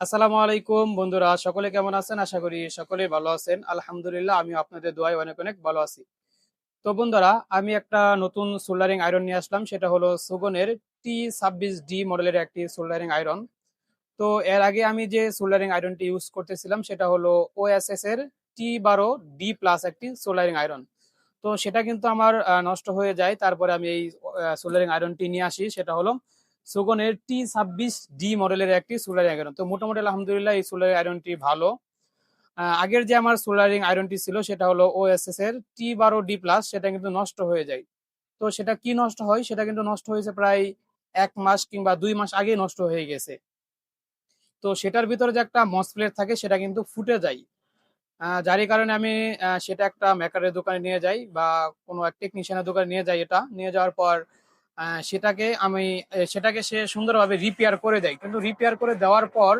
আসসালামু আলাইকুম বন্ধুরা, সকলে কেমন আছেন? আশা করি সকলে ভালো আছেন। আলহামদুলিল্লাহ আমি আপনাদের দোয়ায় অনেক অনেক ভালো আছি। তো বন্ধুরা, আমি একটা নতুন সোল্ডারিং আয়রন নিয়ে আসলাম, সেটা হলো সুগনের টি ছাব্বিশ ডি মডেলের একটি সোল্ডারিং আয়রন। তো এর আগে আমি যে সোল্ডারিং আয়রনটি ইউজ করতেছিলাম, সেটা হলো ওএসএস এর টি বারো ডি প্লাস একটি সোল্ডারিং আয়রন। তো সেটা কিন্তু আমার নষ্ট হয়ে যায়। তারপরে আমি এই সোল্ডারিং আয়রনটি নিয়ে আসি, সেটা হলো সুগনের টি ছাব্বিশ ডি মডেলের একটি সোলার আয়রন তো মোটামুটি আলহামদুলিল্লাহ এই সোলার আয়রনটি ভালো। আগের যে আমার সোলারিং আয়রনটি ছিল, সেটা হলো ওএসএস এর টি বারো ডি প্লাস সেটা কিন্তু নষ্ট হয়ে যায়। তো সেটা কি নষ্ট হয়? সেটা কিন্তু নষ্ট হয়েছে প্রায় এক মাস কিংবা দুই মাস আগে নষ্ট হয়ে গেছে। তো সেটার ভিতরে যে একটা মসপ্লেট থাকে, সেটা কিন্তু ফুটে যায়। যারই কারণে আমি সেটা একটা মেকারের দোকানে নিয়ে যাই বা কোনো এক টেকনিশিয়ানের দোকানে নিয়ে যাই এটা। নিয়ে যাওয়ার পর সেটাকে আমি সেটাকে সে সুন্দরভাবে রিপেয়ার করে দেয়। কিন্তু রিপেয়ার করে দেওয়ার পর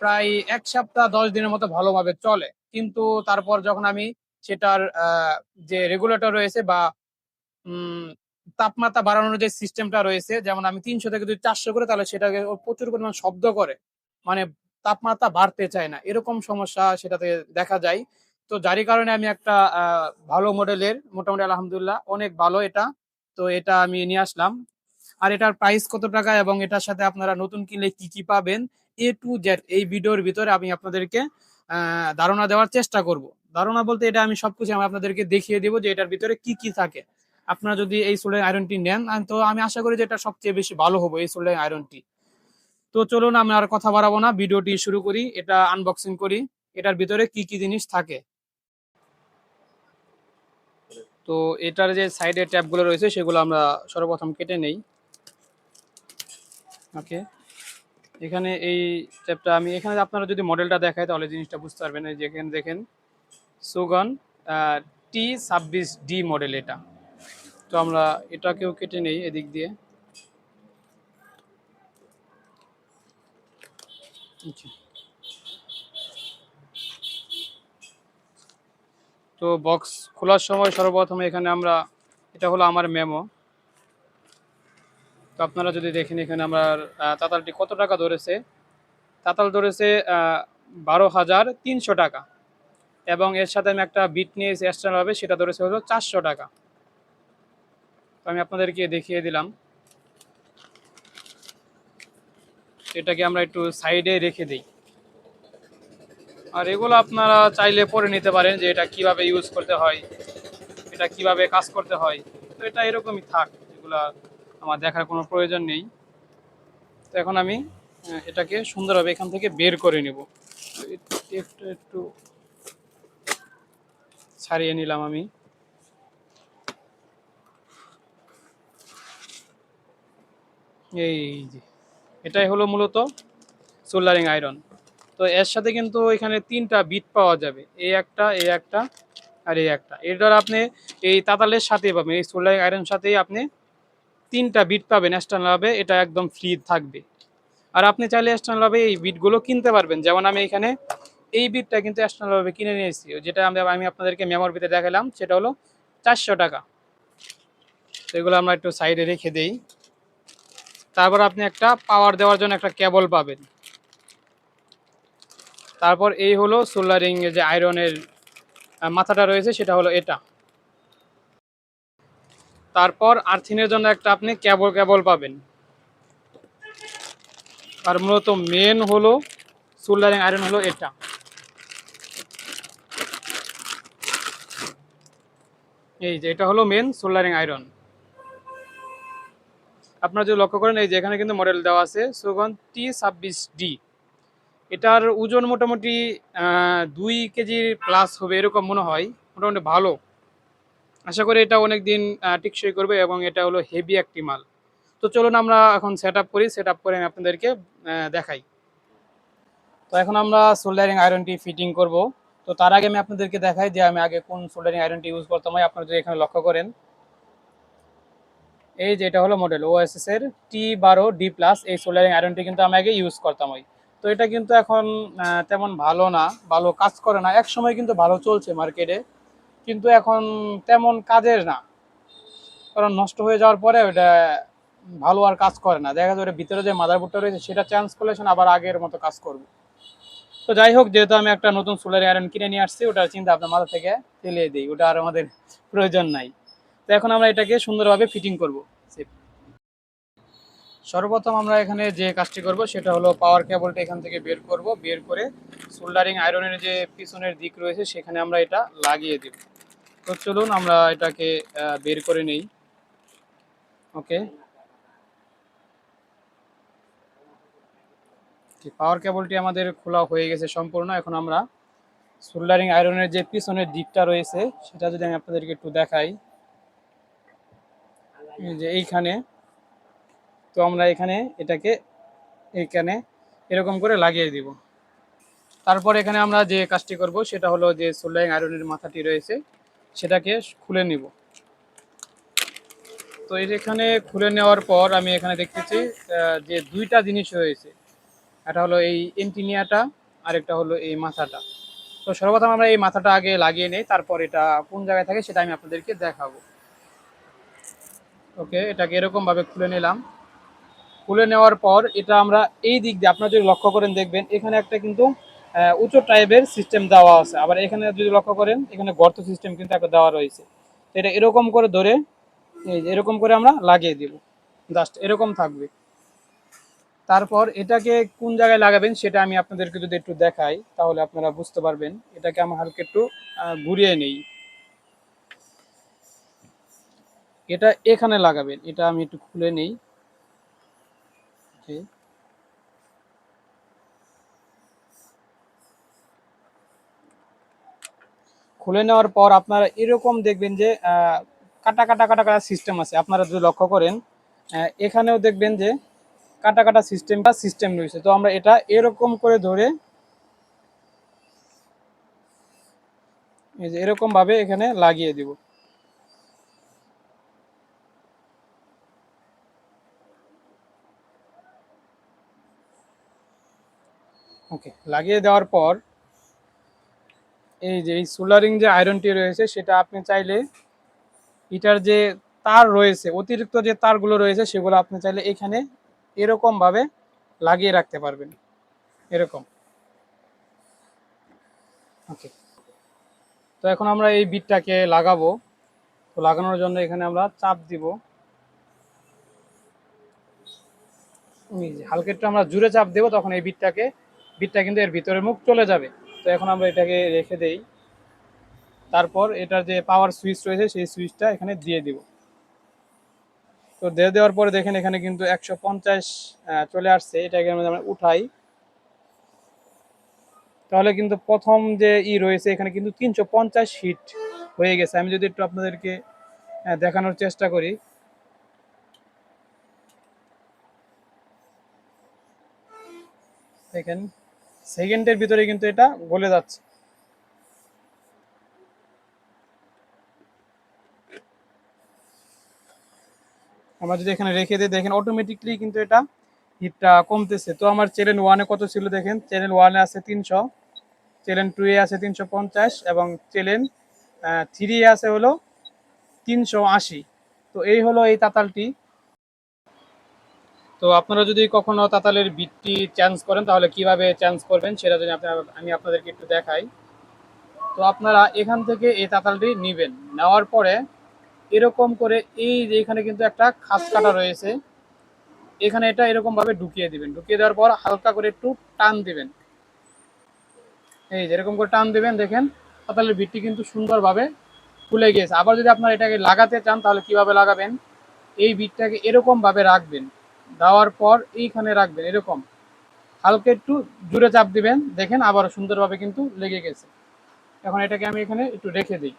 প্রায় এক সপ্তাহ, দশ দিনের মতো ভালোভাবে চলে। কিন্তু তারপর যখন আমি সেটার যে রেগুলেটর রয়েছে বা তাপমাত্রা বাড়ানোর যে সিস্টেমটা রয়েছে, যেমন আমি তিনশো থেকে যদি চারশো করে, তাহলে সেটাকে প্রচুর পরিমাণ শব্দ করে। মানে তাপমাত্রা বাড়তে চায় না। এরকম সমস্যা সেটাতে দেখা যায়। তো যারই কারণে আমি একটা ভালো মডেলের মোটামুটি আলহামদুলিল্লাহ, অনেক ভালো এটা। তো এটা আমি নিয়ে আসলাম। আর এটার প্রাইস কত টাকা এবং এটার সাথে আপনারা নতুন কিনলে কি কি পাবেন এ টু জেড এই ভিডিওর ভিতরে আমি আপনাদেরকে ধারণা দেওয়ার চেষ্টা করব। ধারণা বলতে এটা আমি সবকিছু আমি আপনাদেরকে দেখিয়ে দেবো যে এটার ভিতরে কি কি থাকে। আপনারা যদি এই সোলার আয়রনটি নেন তো আমি আশা করি যে এটা সবচেয়ে বেশি ভালো হব এই সোলার আয়রনটি তো চলুন আমি আর কথা বাড়াবো না, ভিডিওটি শুরু করি, এটা আনবক্সিং করি। এটার ভিতরে কি কি জিনিস থাকে? তো এটার যে সাইডে ট্যাপগুলো রয়েছে, সেগুলো আমরা সর্বপ্রথম কেটে নেই। ওকে এখানে এই ট্যাপটা আমি, এখানে আপনারা যদি মডেলটা দেখায়, তাহলে জিনিসটা বুঝতে পারবেন। এই যে এখানে দেখেন সুগন টি ছাব্বিশ ডি মডেল এটা। তো আমরা এটাকেও কেটে নেই এদিক দিয়ে। আচ্ছা। তো বক্স খোলার সময় সর্বপ্রথম এখানে আমরা, এটা হলো আমার মেমো তো আপনারা যদি দেখেন এখানে আমার তাতালটি কত টাকা ধরেছে? তাতাল ধরেছে বারো হাজার তিনশো টাকা। এবং এর সাথে আমি একটা বিট নিয়েছি এক্সটার্নাল হবে, সেটা ধরেছে হলো চারশো টাকা। তো আমি আপনাদেরকে দেখিয়ে দিলাম। এটাকে আমরা একটু সাইডে রেখে দিই। আর এগুলো আপনারা চাইলে পরে নিতে পারেন যে এটা কীভাবে ইউজ করতে হয়, এটা কীভাবে কাজ করতে হয়। তো এটা এরকমই থাক, এগুলা আমার দেখার কোনো প্রয়োজন নেই। তো এখন আমি এটাকে সুন্দরভাবে এখান থেকে বের করে নেব। একটু একটু ছাড়িয়ে নিলাম আমি। এই যে, এটাই হলো মূলত সোল্ডারিং আয়রন। তো এর সাথে কিন্তু এখানে তিনটা বিট পাওয়া যাবে। এই একটা এই একটা আর এই একটা। এটার আপনি এই তাতালের সাথে পাবেন, এই সোল্ডারিং আয়রন সাথেই আপনি তিনটা বিট পাবেন এক্সটার্নাল হবে এটা একদম ফ্রি থাকবে। আর আপনি চাইলে এক্সটার্নাল হবে এই বিটগুলো কিনতে পারবেন। যেমন আমি এখানে এই বিটটা কিন্তু এক্সটার্নাল ভাবে কিনে নিয়েছি যেটা আমি আমি আপনাদেরকে মেমোর ভিতরে দেখালাম, সেটা হলো চারশো টাকা। তো এগুলো আমরা একটু সাইডে রেখে দেই। তারপর আপনি একটা পাওয়ার দেওয়ার জন্য একটা কেবল পাবেন। তারপর এই হলো সোল্ডারিং যে আয়রনের মাথাটা রয়েছে, সেটা হলো এটা। তারপর আর্থিনের জন্য একটা আপনি কেবল কেবল পাবেন। আর মূলত মেন হলো সোল্ডারিং আয়রন হলো এটা। এই যে এটা হলো মেন সোল্ডারিং আয়রন। আপনারা যদি লক্ষ্য করেন, এই যে এখানে কিন্তু মডেল দেওয়া আছে, সুগন টি ছাব্বিশ ডি এটার ওজন মোটামুটি দুই কেজির প্লাস হবে, এরকম মনে হয়। মোটামুটি ভালো। আশা করি এটা অনেক দিন টিকসই করবে এবং এটা হলো হেভি একটি মাল। তো চলুন আমরা এখন সেট আপ করি। সেট আপ করে আমি আপনাদেরকে দেখাই। তো এখন আমরা সোল্ডারিং আয়রনটি ফিটিং করব। তো তার আগে আমি আপনাদেরকে দেখাই যে আমি আগে কোন সোল্ডারিং আয়রনটি ইউজ করতাম হয় আপনারা যদি এখানে লক্ষ্য করেন। এই যে এটা হলো মডেল ওএসএস এর টি বারো ডি প্লাস এই সোল্ডারিং আয়রনটি কিন্তু আমি আগে ইউজ করতাম ওই তো এটা কিন্তু এখন তেমন ভালো না, ভালো কাজ করে না। এক সময় কিন্তু ভালো চলছে মার্কেটে, কিন্তু এখন তেমন কাজের না। কারণ নষ্ট হয়ে যাওয়ার পরে ওটা ভালো আর কাজ করে না। দেখা যাবে ভিতরে যে মাদারবোর্ডটা রয়েছে, সেটা চেঞ্জ করলে আবার আগের মতো কাজ করবে। তো যাই হোক, যেহেতু আমি একটা নতুন সোলার আয়রন কিনে নিয়ে আসছি, ওটার চিন্তা আপনার মাথা থেকে ফেলিয়ে দিই। ওটা আর আমাদের প্রয়োজন নাই। তো এখন আমরা এটাকে সুন্দরভাবে ফিটিং করব। সর্বপ্রথম আমরা এখানে যে কাজটি করব সেটা হলো পাওয়ার কেবলটা এখান থেকে বের করব। বের করে সোল্ডারিং আয়রনের যে পিছনের দিক রয়েছে সেখানে আমরা এটা লাগিয়ে দেব। তো চলুন আমরা এটাকে বের করে নেই। ওকে পাওয়ার কেবলটি আমাদের খোলা হয়ে গেছে সম্পূর্ণ, এখন আমরা সোল্ডারিং আয়রনের যে পিছনের দিকটা রয়েছে সেটা যদি আমি আপনাদেরকে একটু দেখাই। যে এইখানে তো আমরা এখানে এটাকে এখানে এরকম করে লাগিয়ে দিব। তারপর এখানে আমরা যে কাজটি করব সেটা হলো যে সোল্ডারিং আয়রনের মাথাটি রয়েছে, সেটাকে খুলে নিব। তো এখানে খুলে নেওয়ার পর আমি এখানে দেখতেছি যে দুইটা জিনিস রয়েছে। একটা হলো এই এন্টিনিয়াটা আর একটা হলো এই মাথাটা। তো সর্বপ্রথম আমরা এই মাথাটা আগে লাগিয়ে নেই, তারপর এটা কোন জায়গায় থাকে সেটা আমি আপনাদেরকে দেখাবো। ওকে, এটাকে এরকমভাবে খুলে নিলাম। খুলে নেওয়ার পর এটা আমরা এই দিক দিয়ে আপনারা যদি লক্ষ্য করেন, দেখবেন এখানে একটা কিন্তু উঁচু টাইপের সিস্টেম দেওয়া আছে। আবার এখানে যদি লক্ষ্য করেন, এখানে গর্ত সিস্টেম কিন্তু একটা দেওয়া রয়েছে। তো এটা এরকম করে ধরে এরকম করে আমরা লাগিয়ে দিব। জাস্ট এরকম থাকবে। তারপর এটাকে কোন জায়গায় লাগাবেন, সেটা আমি আপনাদেরকে যদি একটু দেখাই, তাহলে আপনারা বুঝতে পারবেন। এটাকে আমার হালকা একটু ঘুরিয়ে নেই। এটা এখানে লাগাবেন। এটা আমি একটু খুলে নেই। Okay. খুলে নেওয়ার পর আপনারা এরকম দেখবেন যে কাটা কাটা কাটা কাটা সিস্টেম আছে। আপনারা যদি লক্ষ্য করেন এখানেও দেখবেন যে কাটা কাটা সিস্টেম বা সিস্টেম রয়েছে। তো আমরা এটা এরকম করে ধরে এই যে এরকম ভাবে এখানে লাগিয়ে দিব। ওকে, লাগিয়ে দেওয়ার পর এই যে এই সোলারিং যে আয়রনটি রয়েছে, সেটা আপনি চাইলে এটার যে তার রয়েছে, অতিরিক্ত যে তারগুলো রয়েছে, সেগুলো আপনি চাইলে এখানে এরকম ভাবে লাগিয়ে রাখতে পারবেন। এরকম। ওকে। তো এখন আমরা এই বিটটাকে লাগাবো। তো লাগানোর জন্য এখানে আমরা চাপ দিব। এই যে হালকা একটু আমরা জুড়ে চাপ দেবো, তখন এই বিটটাকে বিটটা কিন্তু এর ভিতরে মুখ চলে যাবে। তো এখন আমরা এটাকে রেখে দেই। তারপর এটার যে পাওয়ার সুইচ রয়েছে, সেই সুইচটা এখানে দিয়ে দিব। তো দিয়ে দেওয়ার পরে দেখেন এখানে কিন্তু একশো পঞ্চাশ চলে আসছে। এটাকে আমরা উঠাই, তাহলে কিন্তু প্রথম যে ই রয়েছে, এখানে কিন্তু তিনশো পঞ্চাশ হিট হয়ে গেছে। আমি যদি একটু আপনাদেরকে দেখানোর চেষ্টা করি। দেখেন সেকেন্ডের ভিতরে কিন্তু এটা গলে যাচ্ছে। আমরা যদি এখানে রেখে দিই, দেখেন অটোমেটিকলি কিন্তু এটা হিটটা কমতেছে। তো আমার চ্যানেল ওয়ানে কত ছিল দেখেন? চ্যানেল ওয়ানে আছে তিনশো চ্যানেল টু এ আছে তিনশো পঞ্চাশ এবং চ্যানেল থ্রি এ আছে হলো তিনশো আশি। তো এই হলো এই তাতালটি। তো আপনারা যদি কখনো তাতালের বিটটি চেঞ্জ করেন, তাহলে কীভাবে চেঞ্জ করবেন সেটা যদি আপনারা, আমি আপনাদেরকে একটু দেখাই। তো আপনারা এখান থেকে এই তাতালটি নেবেন। নেওয়ার পরে এরকম করে এই যে এখানে কিন্তু একটা খাস কাটা রয়েছে, এখানে এটা এরকম ভাবে ঢুকিয়ে দিবেন। ঢুকিয়ে দেওয়ার পর হালকা করে একটু টান দিবেন। এই যে এরকম করে টান দিবেন, দেখেন তাতালের বিটটি কিন্তু সুন্দরভাবে খুলে গিয়েছে। আবার যদি আপনারা এটাকে লাগাতে চান, তাহলে কীভাবে লাগাবেন? এই বিটটাকে এরকম ভাবে রাখবেন। দেওয়ার পর এইখানে রাখবেন, এরকম। হালকা একটু জুড়ে চাপ দিবেন, দেখেন আবার সুন্দরভাবে কিন্তু লেগে গেছে। এখন এটাকে আমি এখানে একটু রেখে দিই।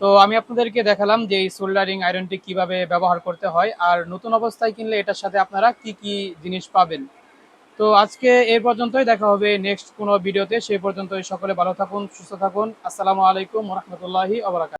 তো আমি আপনাদেরকে দেখালাম যে এই সোল্ডারিং আয়রনটি কীভাবে ব্যবহার করতে হয় আর নতুন অবস্থায় কিনলে এটার সাথে আপনারা কি কি জিনিস পাবেন। তো আজকে এই পর্যন্তই, দেখা হবে নেক্সট কোনো ভিডিওতে। সেই পর্যন্তই, সকলে ভালো থাকুন, সুস্থ থাকুন। আসসালামু আলাইকুম রহমতুল্লাহি আবরাকাত